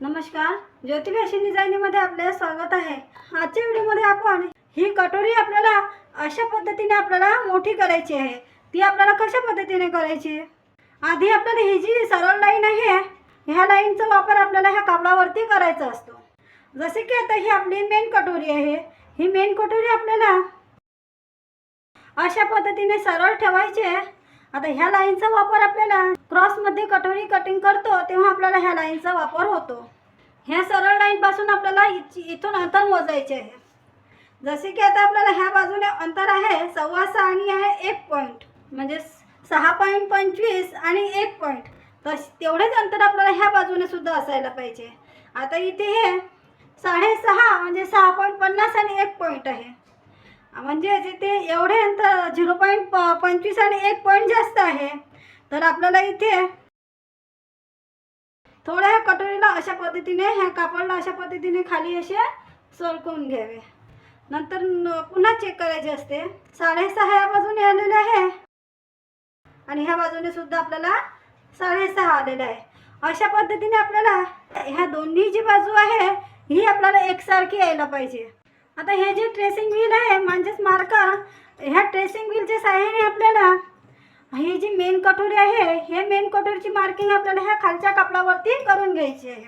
नमस्कार ज्योती फॅशन डिझायनिंगमध्ये आपले स्वागत आहे. आजच्या व्हिडिओमध्ये आपण ही कटोरी आपल्याला अशा पद्धतीने आपल्याला मोठी करायची आहे. ती आपल्याला कशा पद्धतीने करायची? आधी आपल्याला ही जी सरळ लाईन आहे ह्या लाईनचा वापर आपल्याला ह्या कापडावरती करायचा असतो. जसे की आता ही आपली मेन कटोरी आहे. ही मेन कटोरी आपल्याला अशा पद्धतीने सरळ ठेवायची आहे. आता ह्या लाईनचा वापर आपल्याला क्रॉसमध्ये कटोरी कटिंग करतो तेव्हा आपल्याला ह्या लाईनचा वापर होतो. ह्या सरळ लाईनपासून आपल्याला इथून अंतर मोजायचे आहे. जसे की आता आपल्याला ह्या बाजूने अंतर आहे सव्वा सहा आणि आहे एक पॉईंट म्हणजे सहा पॉईंट पंचवीस आणि एक पॉईंट तस तेवढेच अंतर आपल्याला ह्या बाजूने सुद्धा असायला पाहिजे. आता इथे हे साडेसहा म्हणजे सहा पॉईंट पन्नास आणि एक पॉईंट आहे. म्हणजे तिथे एवढे अंतर झिरो पॉईंट प पंचवीस आणि एक पॉईंट जास्त आहे तर आपल्याला इथे थोड्या ह्या कटोरीला अशा पद्धतीने ह्या कापडला अशा पद्धतीने खाली असे सरकवून घ्यावे. नंतर पुन्हा चेक करायचे असते. साडेसहा ह्या बाजूने आलेले आहे. आणि ह्या बाजूने सुद्धा आपल्याला साडेसहा आलेलं आहे. अशा पद्धतीने आपल्याला ह्या दोन्ही जी बाजू आहे ही आपल्याला एकसारखी यायला पाहिजे. आता हे जे ट्रेसिंग व्हील आहे म्हणजेच मार्कर ह्या ट्रेसिंग व्हीलच्या साह्याने आपल्याला ही जी मेन कटोरी आहे हे मेन कटोरीची मार्किंग आपल्याला ह्या खालच्या कापडावरती करून घ्यायची आहे.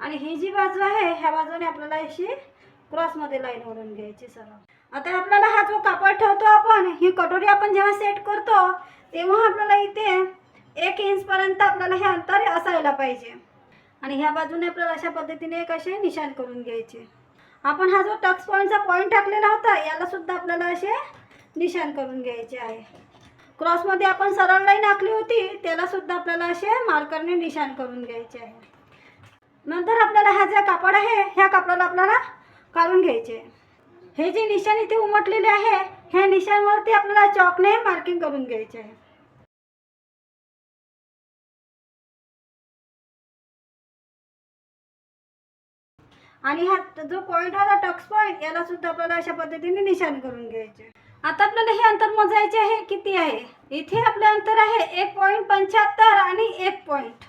आणि ही जी बाजू आहे ह्या बाजूने आपल्याला अशी क्रॉसमध्ये लाईन ओढून घ्यायची सरळ. आता आपल्याला हा जो कापड ठेवतो आपण ही कटोरी आपण जेव्हा सेट करतो तेव्हा आपल्याला इथे एक इंचपर्यंत आपल्याला हे अंतर असायला पाहिजे. आणि ह्या बाजूने आपल्याला अशा पद्धतीने एक असे निशाण करून घ्यायचे. आपण हा जो टक्स पॉईंटचा पॉईंट टाकलेला होता याला सुद्धा आपल्याला असे निशाण करून घ्यायचे आहे. क्रॉसमध्ये आपण सरळ लाईन आखली होती त्याला सुद्धा आपल्याला असे मार्करने निशाण करून घ्यायचे आहे. नंतर आपल्याला हा जे कापड आहे ह्या कापडाला आपल्याला काढून घ्यायचे हे जे निशाण इथे उमटलेले आहे ह्या निशाणवरती आपल्याला चॉकने मार्किंग करून घ्यायचे आहे. आणि हा जो पॉईंट होता टक्स पॉईंट याला सुद्धा आपल्याला अशा पद्धतीने निशाण करून घ्यायचे. आता आपल्याला हे अंतर मोजायचे आहे किती आहे? इथे आपलं अंतर आहे एक पॉईंट पंच्याहत्तर आणि एक पॉईंट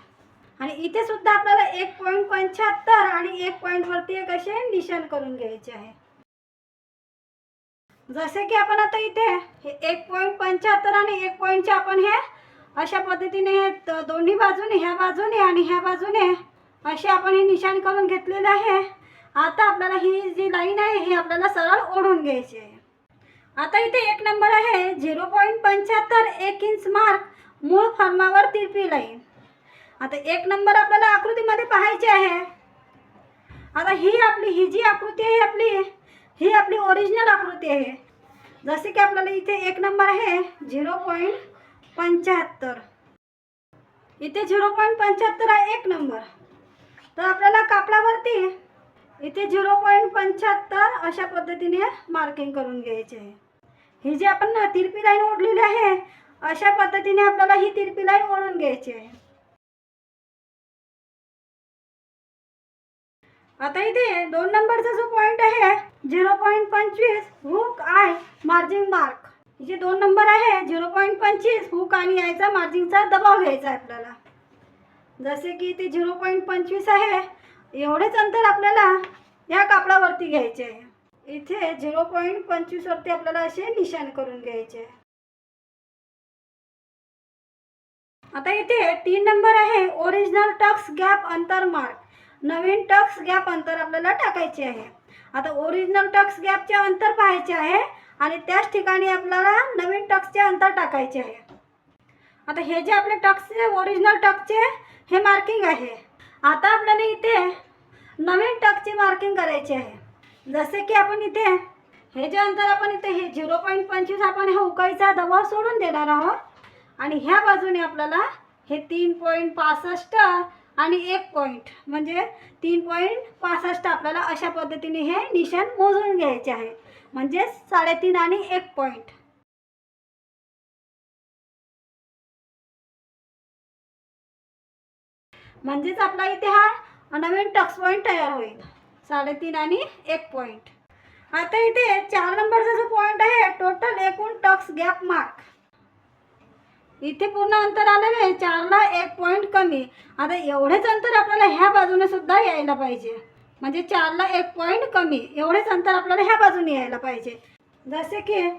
आणि इथे सुद्धा आपल्याला एक पॉईंट पंच्याहत्तर आणि एक पॉईंटवरती एक असे निशाण करून घ्यायचे आहे. जसे की आपण आता इथे हे एक पॉईंट पंच्याहत्तर आणि एक पॉईंटचे आपण हे अशा पद्धतीने हे दोन्ही बाजूने ह्या बाजूने आणि ह्या बाजूने असे आपण हे निशाण करून घेतलेले आहे. आता आपल्याला ही जी लाईन आहे ही आपल्याला सरळ ओढून घ्यायची आहे. आता इथे एक नंबर आहे झिरो पॉईंट पंच्याहत्तर एक इंच मार्क मूळ फर्मावर तिरपी लाईन. आता एक नंबर आपल्याला आकृतीमध्ये पाहायची आहे. आता ही आपली ही जी आकृती आहे आपली ही आपली ओरिजिनल आकृती आहे. जसे की आपल्याला इथे एक नंबर आहे झिरो पॉईंट पंच्याहत्तर. इथे झिरो पॉईंट पंच्याहत्तर आहे एक नंबर. तर आपल्याला कापडावरती इथे झिरो पॉईंट पंच्याहत्तर अशा पद्धतीने मार्किंग करून घ्यायचे. आहे ही जी आपण ना तिरपी लाईन ओढलेली आहे अशा पद्धतीने आपल्याला ही तिरपी लाईन ओढून घ्यायची आहे. आता इथे दोन नंबरचा जो पॉईंट आहे झिरो पॉईंट पंचवीस हुक आय मार्जिन मार्क जे दोन नंबर आहे झिरो पॉईंट पंचवीस हुक आणि आयचा मार्जिनचा दबाव घ्यायचा आहे आपल्याला. जसे की इथे झिरो पॉईंट पंचवीस आहे एवढेच अंतर आपल्याला या कापडावरती घ्यायचे आहे. इथे झिरो पॉईंट पंचवीसवरती आपल्याला असे निशाण करून घ्यायचे आहे. आता इथे तीन नंबर आहे ओरिजिनल टक्स गॅप अंतर मार्क नवीन टक्स गॅप अंतर आपल्याला टाकायचे आहे. आता ओरिजिनल टक्स गॅपचे अंतर पाहायचे आहे आणि त्याच ठिकाणी आपल्याला नवीन टक्सचे अंतर टाकायचे आहे. आता हे जे आपले टक्सचे ओरिजिनल टक्सचे हे मार्किंग आहे. आता आपल्याला इथे नवीन टकची मार्किंग करायची आहे. जसे की आपण इथे हे जे अंतर आपण इथे हे झिरो पॉईंट पंचवीस आपण हे उकाईचा दबाव सोडून देणार आहोत. आणि ह्या बाजूने आपल्याला हे तीन पॉईंट पासष्ट आणि एक पॉईंट म्हणजे तीन पॉईंट पासष्ट आपल्याला अशा पद्धतीने हे निशाण मोजून घ्यायचे आहे. म्हणजे साडेतीन आणि एक पॉईंट म्हणजेच आपला इथे हा नवीन टक्स पॉईंट तयार होईल. साडेतीन आणि एक पॉईंट आता इथे चार नंबरचा जो पॉईंट आहे टोटल एकूण टक्स गॅप मार्क. इथे पूर्ण अंतर आलेलं आहे चारला एक पॉईंट कमी. आता एवढेच अंतर आपल्याला ह्या बाजूने सुद्धा यायला पाहिजे. म्हणजे चारला एक पॉईंट कमी एवढेच अंतर आपल्याला ह्या बाजूने यायला पाहिजे. जसे की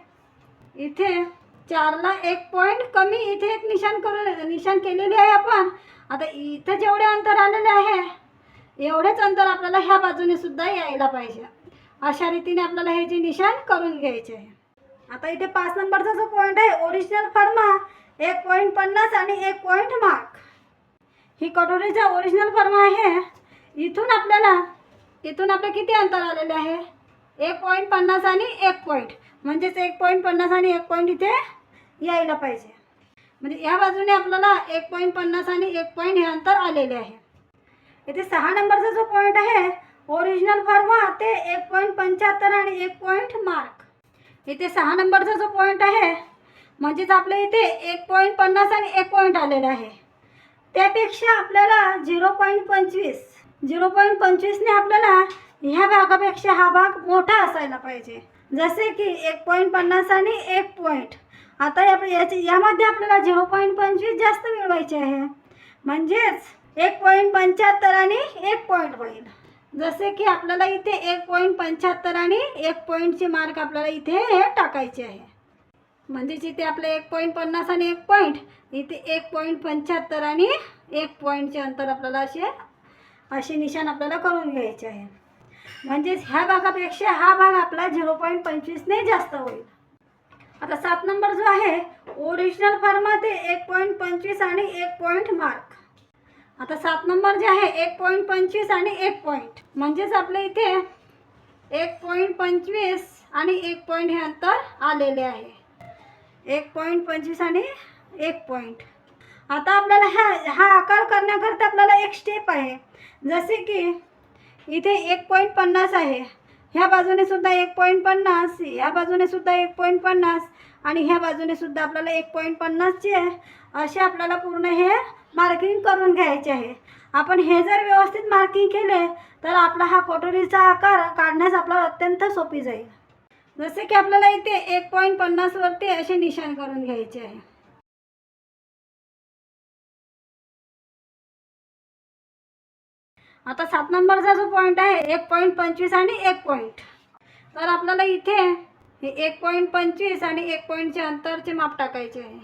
इथे चारला एक पॉईंट कमी इथे एक निशाण करून निशाण केलेली आहे आपण. आता इथं जेवढे अंतर आलेले आहे एवढेच अंतर आपल्याला ह्या बाजूने सुद्धा यायला पाहिजे. अशा रीतीने आपल्याला हे जे निशाण करून घ्यायचे आहे. आता इथे पाच नंबरचा जो पॉईंट आहे ओरिजिनल फर्मा एक पॉईंट पन्नास आणि एक पॉईंट मार्क ही कटोरीचा ओरिजिनल फर्मा आहे इथून आपल्याला इथून आपलं किती अंतर आलेले आहे? एक पॉईंट पन्नास आणि एक पॉईंट म्हणजेच एक पॉईंट पन्नास आणि एक पॉईंट इथे यायला पाहिजे. म्हणजे या बाजूने आपल्याला एक पॉईंट पन्नास आणि एक पॉईंट हे अंतर आलेले आहे. इथे सहा नंबरचा जो पॉईंट आहे ओरिजिनल फॉर्मा ते एक पॉईंट पंच्याहत्तर आणि एक पॉईंट मार्क इथे सहा नंबरचा जो पॉईंट आहे म्हणजेच आपल्या इथे एक पॉईंट पन्नास आणि एक पॉईंट आलेला आहे. त्यापेक्षा आपल्याला झिरो पॉईंट पंचवीस झिरो पॉईंट पंचवीसने आपल्याला ह्या भागापेक्षा हा भाग मोठा असायला पाहिजे. जसे की एक पॉईंट पन्नास आणि एक पॉईंट आता या याची यामध्ये आपल्याला झिरो पॉईंट पंचवीस जास्त मिळवायचे आहे. म्हणजेच एक पॉईंट पंच्याहत्तर आणि एक पॉईंट होईल. जसे की आपल्याला इथे एक पॉईंट पंच्याहत्तर आणि एक पॉईंटचे मार्क आपल्याला इथे हे टाकायचे आहे. म्हणजेच इथे आपलं एक पॉईंट पन्नास आणि एक पॉईंट इथे एक पॉईंट पंच्याहत्तर आणि एक पॉईंटचे अंतर आपल्याला असे असे निशाण आपल्याला करून घ्यायचे आहे. म्हणजेच ह्या भागापेक्षा हा भाग आपला झिरो पॉईंट पंचवीसने जास्त होईल. आता सात नंबर जो आहे ओरिजिनल फार्मा ते एक पॉईंट पंचवीस आणि एक पॉईंट मार्क आता सात नंबर जे आहे एक पॉईंट पंचवीस आणि एक पॉईंट म्हणजेच आपल्या इथे एक पॉईंट पंचवीस आणि एक पॉईंट हे अंतर आलेले आहे. एक पॉईंट पंचवीस आणि एक पॉईंट आता आपल्याला हा हा आकार करण्याकरता आपल्याला एक स्टेप आहे. जसे की इथे एक पॉईंट पन्नास आहे. ह्या बाजूने सुद्धा एक पॉईंट पन्नास ह्या बाजूने सुद्धा एक पॉईंट पन्नास आणि ह्या बाजूने सुद्धा आपल्याला एक पॉईंट पन्नासचे असे आपल्याला पूर्ण हे मार्किंग करून घ्यायचे आहे. आपण हे जर व्यवस्थित मार्किंग केले तर आपला हा कोटोरीचा आकार काढण्यास आपला अत्यंत सोपी जाईल. जसे की आपल्याला इथे एक पॉईंट पन्नासवरती असे निशाण करून घ्यायचे आहे. आता सात नंबरचा जो पॉईंट आहे एक पॉईंट पंचवीस आणि एक पॉईंट तर आपल्याला इथे हे एक पॉईंट पंचवीस आणि एक पॉईंटचे अंतरचे माप टाकायचे आहे.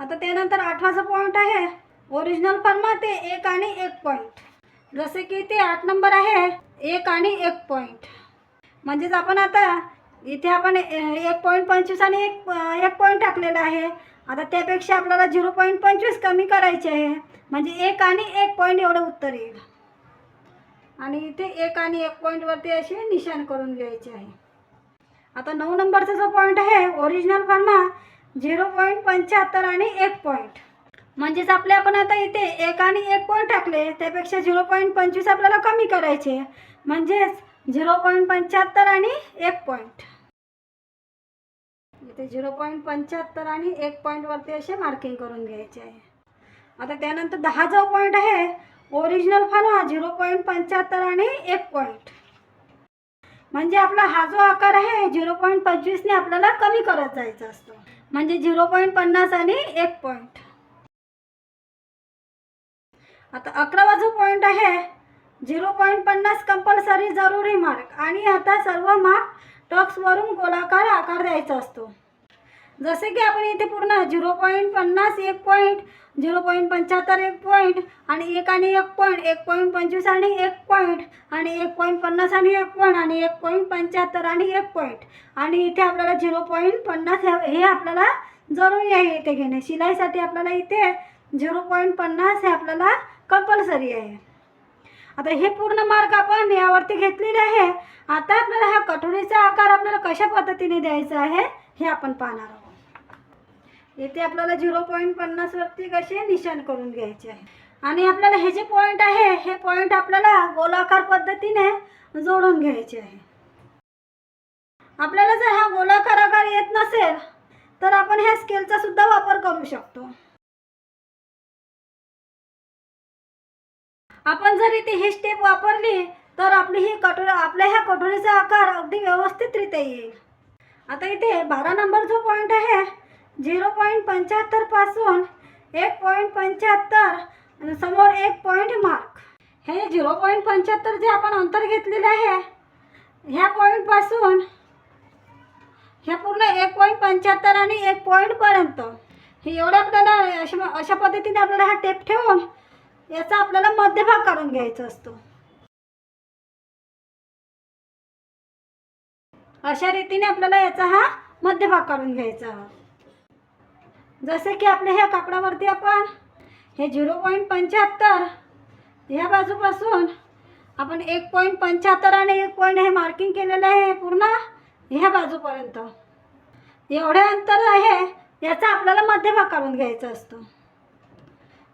आता त्यानंतर आठवाचा पॉईंट आहे ओरिजिनल फर्मा ते एक आणि एक पॉईंट जसे की ते आठ नंबर आहे एक आणि एक पॉईंट म्हणजेच आपण आता इथे आपण एक पॉईंट पंचवीस आणि एक एक पॉईंट टाकलेला आहे. आता त्यापेक्षा आपल्याला झिरो पॉईंट पंचवीस कमी करायचे आहे. म्हणजे एक आणि एक पॉईंट एवढं उत्तर येईल. आणि इथे एक आणि एक पॉईंटवरती असे निशाण करून घ्यायचे आहे. आता नऊ नंबरचा जो पॉईंट आहे ओरिजिनल फर्मा झिरो पॉईंट पंच्याहत्तर आणि एक पॉईंट म्हणजेच आपले आपण आता इथे एक आणि एक पॉईंट टाकले त्यापेक्षा झिरो पॉईंट पंचवीस आपल्याला कमी करायचे. म्हणजेच झिरो पॉईंट पंच्याहत्तर आणि एक पॉईंट इथे झिरो पॉईंट पंच्याहत्तर आणि एक पॉईंटवरती असे मार्किंग करून घ्यायचे आहे. आता त्यानंतर दहा जो पॉईंट आहे ओरिजिनल फर्मा झिरो पॉईंट पंच्याहत्तर आणि एक पॉईंट म्हणजे आपला हा जो आकार आहे झिरो पॉईंट पंचवीसने आपल्याला कमी करत जायचा असतो. म्हणजे झिरो पॉईंट पन्नास आणि एक पॉईंट आता अकरावा जो पॉईंट आहे झिरो पॉईंट पन्नास कंपल्सरी जरुरी मार्क आणि आता सर्व मार्क टॉक्सवरून गोलाकार आकार द्यायचा असतो. जसे की आपण इथे पूर्ण झिरो पॉईंट पन्नास एक पॉईंट झिरो पॉईंट पंच्याहत्तर एक पॉईंट आणि एक आणि एक पॉईंट एक पॉईंट पंचवीस आणि एक पॉईंट आणि एक पॉईंट पन्नास आणि एक पॉईंट आणि एक पॉईंट पंच्याहत्तर आणि एक पॉईंट आणि इथे आपल्याला झिरो पॉईंट पन्नास हे हे आपल्याला जरुरी आहे इथे घेणे. शिलाईसाठी आपल्याला इथे झिरो पॉईंट पन्नास हे आपल्याला कंपल्सरी आहे. आता हे पूर्ण मार्क आपण यावरती घेतलेले आहे. आता आपल्याला हा कटोरीचा आकार आपल्याला कशा पद्धतीने द्यायचा आहे हे आपण पाहणार आहोत. इथे आपल्याला झिरो पॉईंट पन्नासवरती कसे निशाण करून घ्यायचे आहे. आणि आपल्याला हे जे पॉईंट आहे हे पॉईंट आपल्याला गोलाकार पद्धतीने जोडून घ्यायचे आहे. आपल्याला जर हा गोलाकार आकार येत नसेल तर आपण ह्या स्केलचा सुद्धा वापर करू शकतो. आपण जर इथे ही स्टेप वापरली तर आपली ही कटोरी आपल्या ह्या कटोरीचा आकार अगदी व्यवस्थितरित्या येईल. आता इथे बारा नंबर जो पॉईंट आहे झिरो पॉईंट पंच्याहत्तरपासून एक पॉईंट पंच्याहत्तर समोर एक पॉईंट मार्क. हे झिरो पॉईंट पंच्याहत्तर जे आपण अंतर घेतलेलं आहे ह्या पॉईंटपासून ह्या पूर्ण एक पॉईंट पंच्याहत्तर आणि एक पॉईंटपर्यंत हे एवढं आपल्याला अशा अशा पद्धतीने आपल्याला हा टेप ठेवून याचा आपल्याला मध्यभाग काढून घ्यायचा असतो. अशा रीतीने आपल्याला याचा हा मध्यभाग काढून घ्यायचा. जसे की आपल्या ह्या कापडावरती आपण हे झिरो पॉईंट पंच्याहत्तर ह्या बाजूपासून आपण एक पॉईंट पंच्याहत्तर आणि एक पॉईंट हे मार्किंग केलेलं आहे पूर्ण ह्या बाजूपर्यंत. एवढे अंतर आहे याचा आपल्याला मध्यभाग काढून घ्यायचा असतो.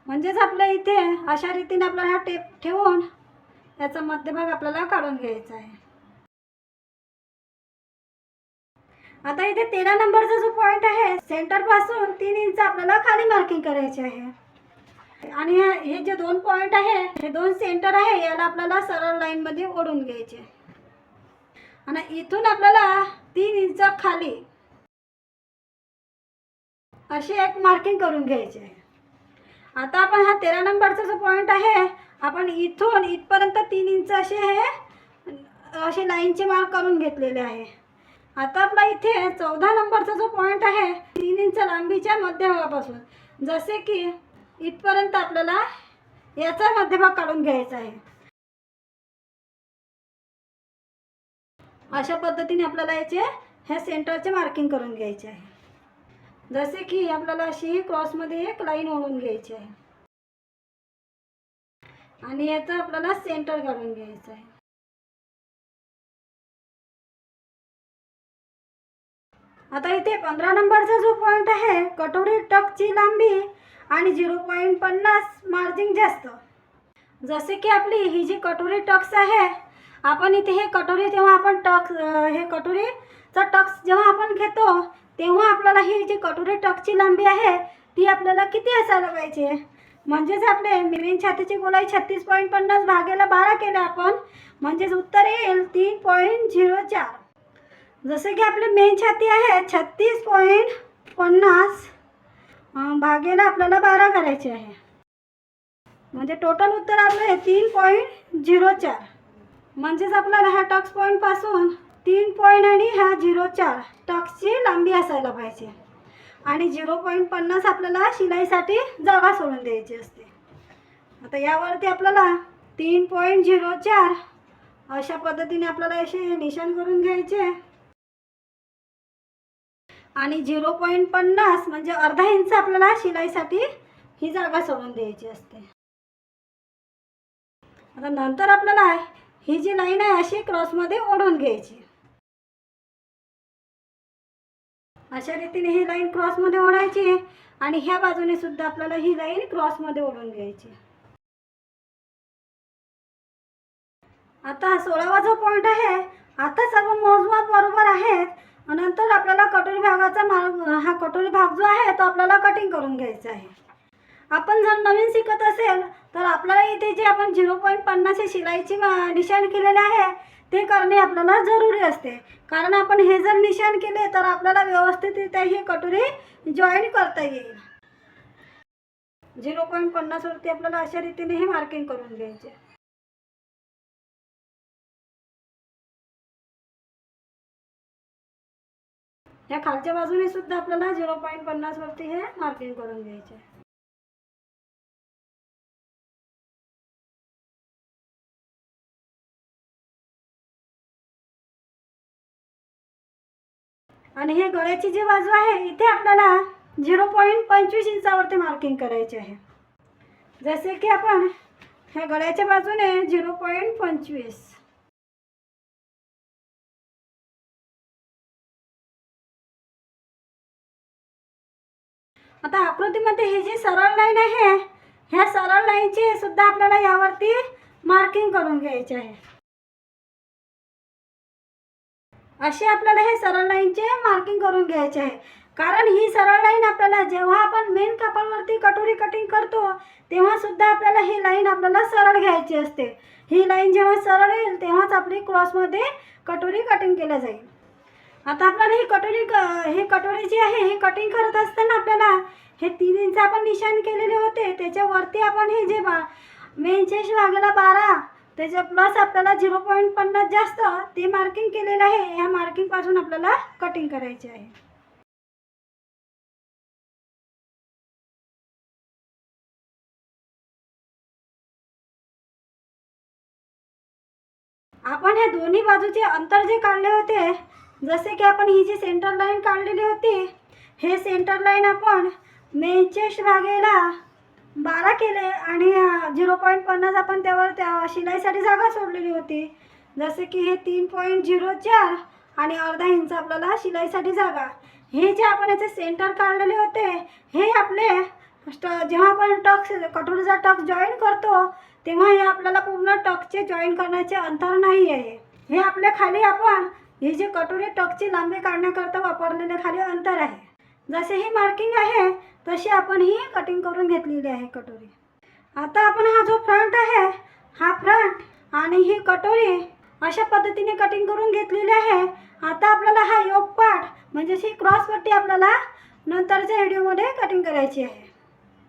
म्हणजेच आपल्या इथे अशा रीतीने आपल्याला हा टेप ठेवून याचा मध्यभाग आपल्याला काढून घ्यायचा आहे. आता इथे तेरा नंबरचा जो पॉईंट आहे सेंटरपासून तीन इंच आपल्याला खाली मार्किंग करायचे आहे. आणि हे- जे दोन पॉईंट आहे हे दोन सेंटर आहे याला आपल्याला सरळ लाईन मध्ये ओढून घ्यायचे. आणि इथून आपल्याला तीन इंच खाली अशी एक मार्किंग करून घ्यायची. आहे आता आपण हा तेरा नंबरचा जो पॉईंट आहे आपण इथून इथपर्यंत तीन इंच असे हे असे लाईनचे मार्क करून घेतलेले आहे. आता आपला इथे चौदा नंबरचा जो पॉईंट आहे तीन इंच लांबीच्या मध्यभागापासून. जसे की इथपर्यंत आपल्याला याचा मध्यभाग काढून घ्यायचा आहे. अशा पद्धतीने आपल्याला याचे ह्या सेंटरचे मार्किंग करून घ्यायचे आहे. जसे की आपल्याला अशी क्रॉसमध्ये एक लाईन ओढून घ्यायची आहे. आणि याचं आपल्याला सेंटर काढून घ्यायचं आहे. आता इथे पंधरा नंबरचा जो पॉईंट आहे कटोरी टकची लांबी आणि झिरो पॉईंट पन्नास मार्जिन जास्त. जसे की आपली ही जी कटोरी टक्स आहे आपण इथे हे कटोरी जेव्हा आपण टक्स हे कटोरीचा टक्स जेव्हा आपण घेतो तेव्हा आपल्याला ही जी कटोरी टक्सची लांबी आहे ती आपल्याला किती असायला पाहिजे? म्हणजेच आपले मेन छातीची गोलाई छत्तीस पॉईंट पन्नास भागेला बारा केलं आपण म्हणजेच उत्तर येईल तीन पॉईंट झिरो चार. जसे की आपले मेन छाती आहे छत्तीस पॉईंट पन्नास भागेला आपल्याला बारा करायचे आहे. म्हणजे टोटल उत्तर आपलं आहे तीन पॉईंट झिरो चार. म्हणजेच आपल्याला ह्या टक्स पॉईंटपासून तीन पॉईंट आणि ह्या झिरो चार टक्सची लांबी असायला पाहिजे. आणि झिरो पॉईंट पन्नास आपल्याला शिलाईसाठी जागा सोडून द्यायची असते. आता यावरती आपल्याला तीन पॉईंट झिरो चार अशा पद्धतीने आपल्याला असे निशाण करून घ्यायचे. आणि झिरो पॉईंट पन्नास म्हणजे अर्धा इंच आपल्याला शिलाईसाठी ही जागा सोडून द्यायची असते. आता नंतर आपल्याला ही जी लाईन आहे अशी क्रॉसमध्ये ओढून घ्यायची. अशा रीतीने ही लाईन क्रॉसमध्ये ओढायची आणि ह्या बाजूने सुद्धा आपल्याला ही लाईन क्रॉसमध्ये ओढून घ्यायची. आता सोळावा जो पॉईंट आहे आता सर्व मोजमाप बरोबर आहेत. नंतर आपल्याला कटोरी भागाचा मार्ग हा कटोरी भाग जो आहे तो आपल्याला कटिंग करून घ्यायचा आहे. आपण जर नवीन शिकत असेल तर आपल्याला इथे जे आपण झिरो पॉईंट पन्नास शिलाईची मा- निशाण केलेले आहे ते करणे आपल्याला जरुरी असते. कारण आपण हे जर निशाण केले तर आपल्याला व्यवस्थितरित्या ही कटोरी जॉईन करता येईल. झिरो पॉईंट पन्नासवरती आपल्याला अशा रीतीने हे मार्किंग करून घ्यायचे. या खालच्या बाजूने सुद्धा आपल्याला झिरो पॉईंट पन्नासवरती हे मार्किंग करून घ्यायचे आहे. आणि हे गळ्याची जी बाजू आहे इथे आपल्याला झिरो पॉईंट पंचवीस इंचावरती मार्किंग करायचे आहे जसे की आपण ह्या गळ्याच्या बाजूने झिरो पॉईंट पंचवीस आता आकृतीमध्ये ही जी सरळ लाईन आहे ह्या सरळ लाईनचे सुद्धा आपल्याला यावरती मार्किंग करून घ्यायचे आहे. असे आपल्याला हे सरळ लाईनचे मार्किंग करून घ्यायचे आहे. कारण ही सरळ लाईन आपल्याला जेव्हा आपण मेन कापडवरती कटोरी कटिंग करतो तेव्हा सुद्धा आपल्याला ही लाईन आपल्याला सरळ घ्यायची असते. ही लाईन जेव्हा सरळ येईल तेव्हाच आपली क्रॉसमध्ये कटोरी कटिंग केल्या जाईल. आता आपल्याला ही कटोरी हे कटोरी जी आहे हे कटिंग करत असताना आपल्याला हे तीन इंच आपण निशाण केलेले होते. त्याच्यावरती आपण हे जे बा मेनचे भागाला बारा त्याच्या प्लस आपल्याला झिरो पॉईंट पन्नास जास्त ते मार्किंग केलेलं आहे. ह्या मार्किंगपासून आपल्याला कटिंग करायचे आहे. आपण हे दोन्ही बाजूचे अंतर जे काढले होते जसे की आपण ही जी सेंटर लाईन काढलेली होती हे सेंटर लाईन आपण मेनचेस्ट भागेला बारा केले आणि झिरो पॉईंट पन्नास आपण त्यावर त्या शिलाईसाठी जागा सोडलेली होती. जसे की हे तीन पॉईंट झिरो चार आणि अर्धा इंच आपल्याला शिलाईसाठी जागा. हे जे आपण याचे सेंटर काढलेले होते हे आपले स्ट जेव्हा आपण टक्स कटोरीचा टक्स जॉईन करतो तेव्हा हे आपल्याला पूर्ण टक्सचे जॉईन करण्याचे अंतर नाही आहे हे आपल्या खाली आपण ही जे कटोरी टकची लांबी काढण्याकरता वापरलेले खाली अंतर आहे. जसे ही मार्किंग आहे तशी आपण ही कटिंग करून घेतलेली आहे कटोरी. आता आपण हा जो फ्रंट आहे हा फ्रंट आणि ही कटोरी अशा पद्धतीने कटिंग करून घेतलेली आहे. आता आपल्याला हा योग पाठ म्हणजेच ही क्रॉस पट्टी आपल्याला नंतरच्या व्हिडिओमध्ये कटिंग करायची आहे.